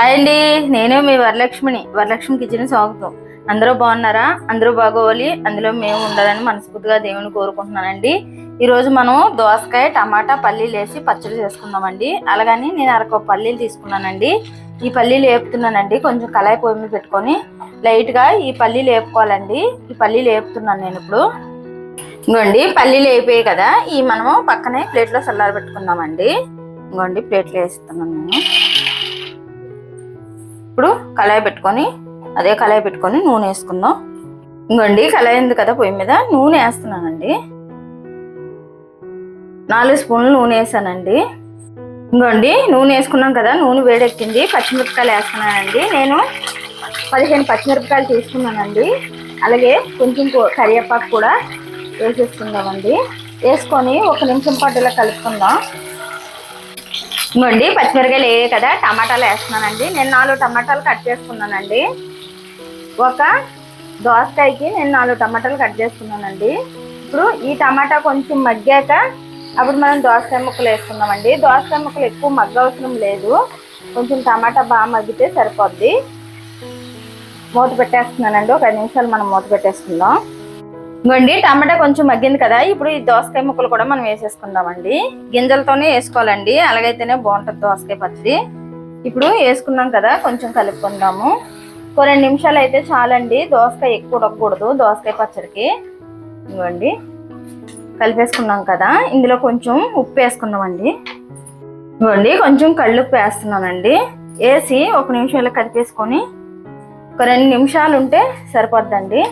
Hi అండి. నేను మీ వరలక్ష్మిని. Varalakshmi kitchen స్వాగతం అందరూ బాగున్నారా? అందరూ బాగోవాలి. అందులో మేము ఉండాలని మనస్ఫూర్తిగా దేవుని కోరుకుంటున్నానండి. ఈరోజు మనం దోసకాయ టమాటా పల్లీలు వేసి పచ్చడి చేసుకుందామండి. అలాగని నేను అరకొక పల్లీలు తీసుకున్నానండి. ఈ పల్లీలు వేపుతున్నానండి. కొంచెం కళాయి పొయ్యి మీద పెట్టుకొని లైట్గా ఈ పల్లీలు వేపుకోవాలండి. ఈ పల్లీలు వేపుతున్నాను నేను ఇప్పుడు. ఇంకోండి పల్లీలు వేయిపోయాయి కదా. ఈ మనము పక్కనే ప్లేట్లో చల్లారి పెట్టుకుందామండి. ఇంకోండి ప్లేట్లో వేస్తున్నాను నేను. ఇప్పుడు కళాయి పెట్టుకొని అదే కళాయి పెట్టుకొని నూనె వేసుకుందాం. ఇంకోండి కళాయి ఉంది కదా పొయ్యి మీద నూనె వేస్తున్నానండి. నాలుగు స్పూన్లు నూనె వేసానండి. ఇంకోండి నూనె వేసుకున్నాం కదా నూనె వేడెక్కింది పచ్చిమిరపకాయలు వేస్తున్నానండి. నేను పదిహేను పచ్చిమిరపకాయలు తీసుకున్నానండి. అలాగే కొంచెం కరివేపాకు కూడా వేసేసుకుందామండి. వేసుకొని ఒక నిమిషం పాటు ఇలా కలుపుకుందాం. ఇంకోండి పచ్చిమిరకాయలు ఏ కదా? టమాటాలు వేస్తున్నానండి. నేను నాలుగు టమాటాలు కట్ చేసుకున్నానండి. ఒక దోసకాయకి నేను నాలుగు టమాటాలు కట్ చేసుకున్నానండి. ఇప్పుడు ఈ టమాటా కొంచెం మగ్గాక అప్పుడు మనం దోసకాయ ముక్కలు వేసుకుందామండి. దోసకాయ ముక్కలు ఎక్కువ మగ్గ అవసరం లేదు. కొంచెం టమాటా బాగా మగ్గితే సరిపోద్ది. మూత పెట్టేస్తున్నానండి. ఒక ఐదు నిమిషాలు మనం మూత పెట్టేసుకుందాం. ఇవ్వండి టమాటా కొంచెం మగ్గింది కదా ఇప్పుడు ఈ దోసకాయ ముక్కలు కూడా మనం వేసేసుకుందామండి. గింజలతోనే వేసుకోవాలండి అలాగైతేనే బాగుంటుంది దోసకాయ పచ్చడి. ఇప్పుడు వేసుకున్నాం కదా కొంచెం కలుపుకుందాము. ఒక రెండు నిమిషాలు అయితే చాలండి దోసకాయ ఎక్కువ ఉడకూడదు దోసకాయ పచ్చడికి. ఇవ్వండి కలిపేసుకున్నాం కదా ఇందులో కొంచెం ఉప్పు వేసుకుందామండి. ఇవ్వండి కొంచెం కళ్ళుప్పు వేస్తున్నానండి. వేసి ఒక నిమిషం ఇలా కలిపేసుకొని ఒక రెండు నిమిషాలు ఉంటే సరిపోద్దండి.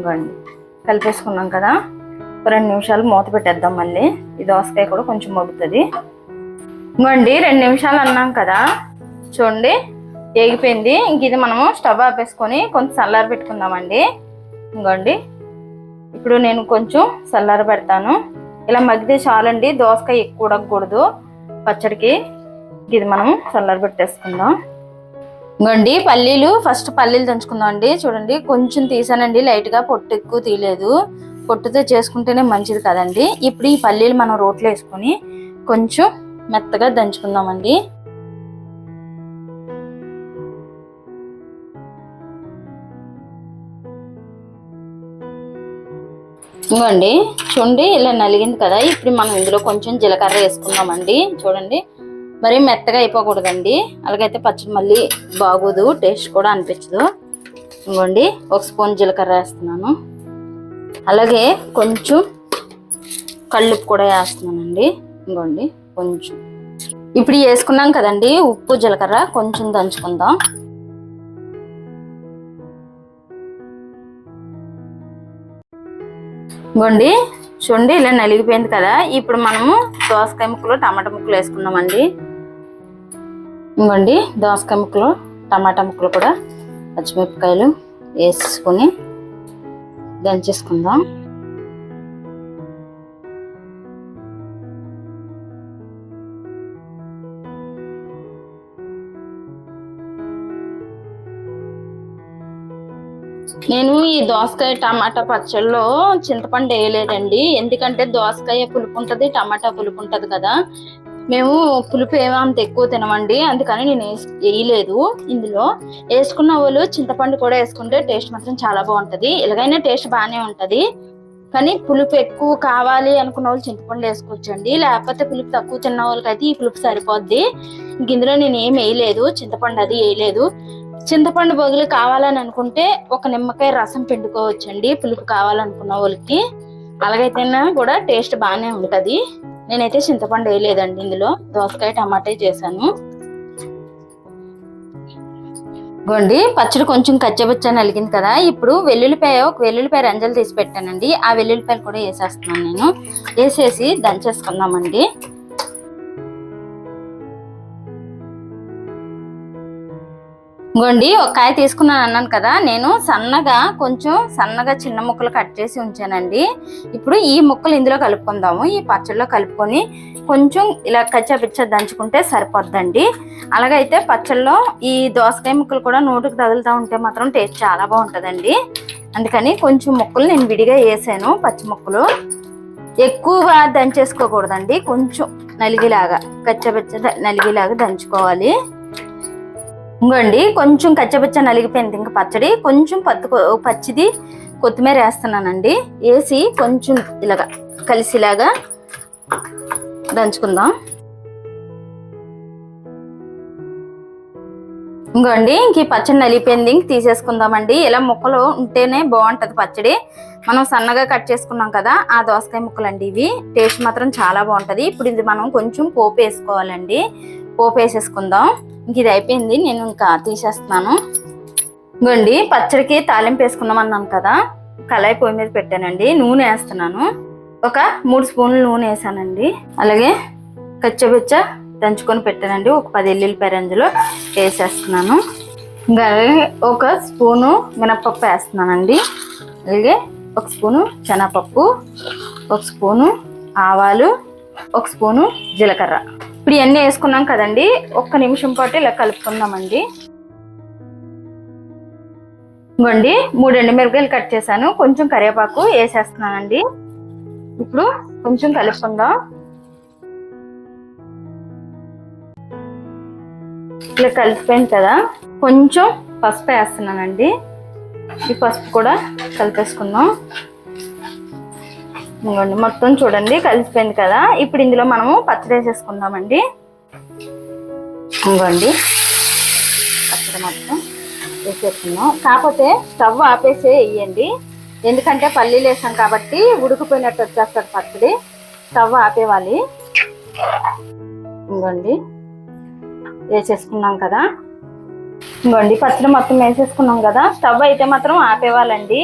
ఇవ్వండి. కలిపేసుకున్నాం కదా? రెండు నిమిషాలు మూత పెట్టేద్దాం మళ్ళీ. ఈ దోసకాయ కూడా కొంచెం మగ్గుతుంది ఇంకోండి రెండు నిమిషాలు అన్నాం కదా? చూడండి ఏగిపోయింది. ఇంక ఇది మనము స్టవ్ ఆపేసుకొని కొంచెం చల్లారి పెట్టుకుందామండి. ఇంకోండి ఇప్పుడు నేను కొంచెం చల్లారి పెడతాను. ఇలా మగ్గితే చాలండి దోసకాయ ఎక్కువ ఉడకకూడదు పచ్చడికి. ఇది మనం చల్లారి పెట్టేసుకుందాం. ఇంకోండి పల్లీలు. ఫస్ట్ పల్లీలు దంచుకుందాం అండి. చూడండి కొంచెం తీసానండి. లైట్గా పొట్టు ఎక్కువ తీయలేదు. పొట్టుతో చేసుకుంటేనే మంచిది కదండి. ఇప్పుడు ఈ పల్లీలు మనం రోట్లో వేసుకొని కొంచెం మెత్తగా దంచుకుందామండి ఇంకోండి చూడండి ఇలా నలిగింది కదా. ఇప్పుడు మనం ఇందులో కొంచెం జీలకర్ర వేసుకుందామండి చూడండి మరి మెత్తగా అయిపోకూడదండి. అలాగైతే పచ్చడి మళ్ళీ బాగోదు టేస్ట్ కూడా అనిపించదు. ఇంకోండి ఒక స్పూన్ జీలకర్ర వేస్తున్నాను. అలాగే కొంచెం కళ్ళుప్పు కూడా వేస్తున్నానండి. ఇంకోండి కొంచెం. ఇప్పుడు వేసుకున్నాం కదండి ఉప్పు జీలకర్ర కొంచెం దంచుకుందాం. ఇంకోండి చూడండి ఇలా నలిగిపోయింది కదా. ఇప్పుడు మనము దోసకాయ ముక్కలు టమాటా ముక్కలు వేసుకున్నామండి. ఇంకోండి దోసకాయ ముక్కలు టమాటా ముక్కలు కూడా పచ్చిమిరపకాయలు వేసుకొని దంచేసుకుందాం. నేను ఈ దోసకాయ టమాటా పచ్చళ్ళలో చింతపండు వేయలేదండి. ఎందుకంటే దోసకాయ పులుపు ఉంటుంది టమాటా పులుపు ఉంటుంది కదా. మేము పులుపు ఏమంత అంత ఎక్కువ తినమండి అందుకని నేను వేయలేదు ఇందులో. వేసుకున్న వాళ్ళు చింతపండు కూడా వేసుకుంటే టేస్ట్ మాత్రం చాలా బాగుంటుంది. ఎలాగైనా టేస్ట్ బాగానే ఉంటుంది. కానీ పులుపు ఎక్కువ కావాలి అనుకున్న వాళ్ళు చింతపండు వేసుకోవచ్చండి లేకపోతే పులుపు తక్కువ తిన్న వాళ్ళకైతే ఈ పులుపు సరిపోద్ది. ఇందులో నేను ఏం వేయలేదు చింతపండు అది వేయలేదు చింతపండు బొగులు కావాలని అనుకుంటే ఒక నిమ్మకాయ రసం పిండుకోవచ్చండి పులుపు కావాలనుకున్న వాళ్ళకి. అలాగైతేనా కూడా టేస్ట్ బాగానే ఉంటుంది. నేనైతే చింతపండు వేయలేదండి ఇందులో. దోసకాయ టమాటే చేశాను. గోండి పచ్చడి కొంచెం కచ్చబచ్చని నలిగింది కదా. ఇప్పుడు వెల్లుల్లిపాయ ఒక వెల్లుల్లిపాయ రంజలు తీసి పెట్టానండి. ఆ వెల్లుల్లిపాయలు కూడా వేసేస్తున్నాను నేను. వేసేసి దంచేసుకుందామండి. ఇంకోండి ఒక కాయ తీసుకున్నాను అన్నాను కదా నేను సన్నగా కొంచెం సన్నగా చిన్న ముక్కలు కట్ చేసి ఉంచానండి. ఇప్పుడు ఈ ముక్కలు ఇందులో కలుపుకుందాము ఈ పచ్చడిలో కలుపుకొని కొంచెం ఇలా కచ్చాపిచ్చ దంచుకుంటే సరిపోద్దండి. అలాగైతే పచ్చళ్ళలో ఈ దోసకాయ ముక్కలు కూడా నోటికి తగులుతూ ఉంటే మాత్రం టేస్ట్ చాలా బాగుంటుందండి. అందుకని కొంచెం ముక్కలు నేను విడిగా వేసాను పచ్చి ముక్కలు. ఎక్కువగా దంచేసుకోకూడదండి కొంచెం నలిగిలాగా కచ్చబెచ్చ నలిగిలాగా దంచుకోవాలి. ఇంకోండి కొంచెం కచ్చపచ్చ నలిగిపోయింది ఇంకా పచ్చడి. కొంచెం పత్తు పచ్చిది కొత్తిమీర వేస్తున్నానండి. వేసి కొంచెం ఇలాగా కలిసిలాగా దంచుకుందాం. ఇంకోండి ఇంక ఈ పచ్చడి నలిపోయింది ఇంక తీసేసుకుందామండి. ఇలా ముక్కలు ఉంటేనే బాగుంటుంది పచ్చడి. మనం సన్నగా కట్ చేసుకున్నాం కదా ఆ దోసకాయ ముక్కలండి ఇవి. టేస్ట్ మాత్రం చాలా బాగుంటుంది. ఇప్పుడు ఇది మనం కొంచెం పోపు వేసుకోవాలండి. పోపు వేసేసుకుందాం. ఇంక ఇది అయిపోయింది. నేను ఇంకా తీసేస్తున్నాను. ఇంకోండి పచ్చడికి తాలింపు వేసుకుందాం అన్నాను కదా కళాయి పొయ్యి మీద పెట్టానండి. నూనె వేస్తున్నాను. ఒక మూడు స్పూన్లు నూనె వేసానండి. అలాగే కచ్చబెచ్చ దంచుకొని పెట్టానండి. ఒక పది ఎల్లుల్లిపాయ అందులో వేసేస్తున్నాను. ఇంకా అలాగే ఒక స్పూను మినపప్పు వేస్తున్నానండి. అలాగే ఒక స్పూను శనగపప్పు ఒక స్పూను ఆవాలు ఒక స్పూను జీలకర్ర. ఇప్పుడు ఇవన్నీ వేసుకున్నాం కదండి. ఒక్క నిమిషం పాటు ఇలా కలుపుకుందామండి. ఇంకోండి మూడు ఎండుమిరపకాయలు కట్ చేశాను. కొంచెం కరివేపాకు వేసేస్తున్నానండి. ఇప్పుడు కొంచెం కలుపుకుందాం. ఇలా కలిసిపోయింది కదా కొంచెం పసుపు వేస్తున్నానండి. ఈ పసుపు కూడా కలిపేసుకుందాం. ఇంకోండి మొత్తం చూడండి కలిసిపోయింది కదా. ఇప్పుడు ఇందులో మనము పచ్చడి వేసేసుకుందామండి. ఇంకోండి పచ్చడి మొత్తం వేసేసుకుందాం. కాకపోతే స్టవ్ ఆపేసే వేయండి. ఎందుకంటే పల్లీలు వేసాం కాబట్టి ఉడికిపోయినట్టు వచ్చేస్తారు పచ్చడి. స్టవ్ ఆపేవాలి. ఇంకోండి వేసేసుకున్నాం కదా. ఇంకోండి పచ్చడి మొత్తం వేసేసుకున్నాం కదా. స్టవ్ అయితే మాత్రం ఆపేవాలండి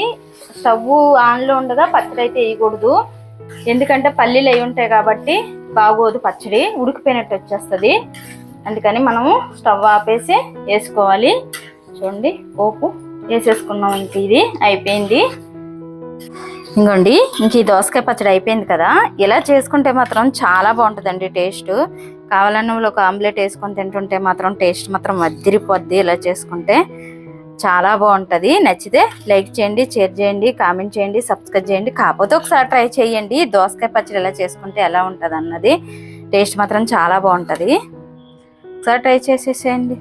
స్టవ్ ఆన్లో ఉండగా పచ్చడి అయితే వేయకూడదు. ఎందుకంటే పల్లీలు అయి ఉంటాయి కాబట్టి బాగోదు పచ్చడి ఉడికిపోయినట్టు వచ్చేస్తుంది. అందుకని మనము స్టవ్ ఆపేసి వేసుకోవాలి. చూడండి పోపు వేసేసుకున్నాం ఇంక ఇది అయిపోయింది. ఇంకోండి ఇంక ఈ దోసకాయ పచ్చడి అయిపోయింది కదా. ఇలా చేసుకుంటే మాత్రం చాలా బాగుంటుందండి టేస్ట్. కావాలన్న ఒక ఆమ్లెట్ వేసుకొని తింటుంటే మాత్రం టేస్ట్ మాత్రం వద్దిరిపోద్ది ఇలా చేసుకుంటే. చాలా బాగుంటుంది. నచ్చితే లైక్ చేయండి షేర్ చేయండి కామెంట్ చేయండి సబ్స్క్రైబ్ చేయండి. కాకపోతే ఒకసారి ట్రై చేయండి. దోసకాయ పచ్చడి ఎలా చేసుకుంటే ఎలా ఉంటుంది అన్నది టేస్ట్ మాత్రం చాలా బాగుంటుంది. ఒకసారి ట్రై చేసేసేయండి.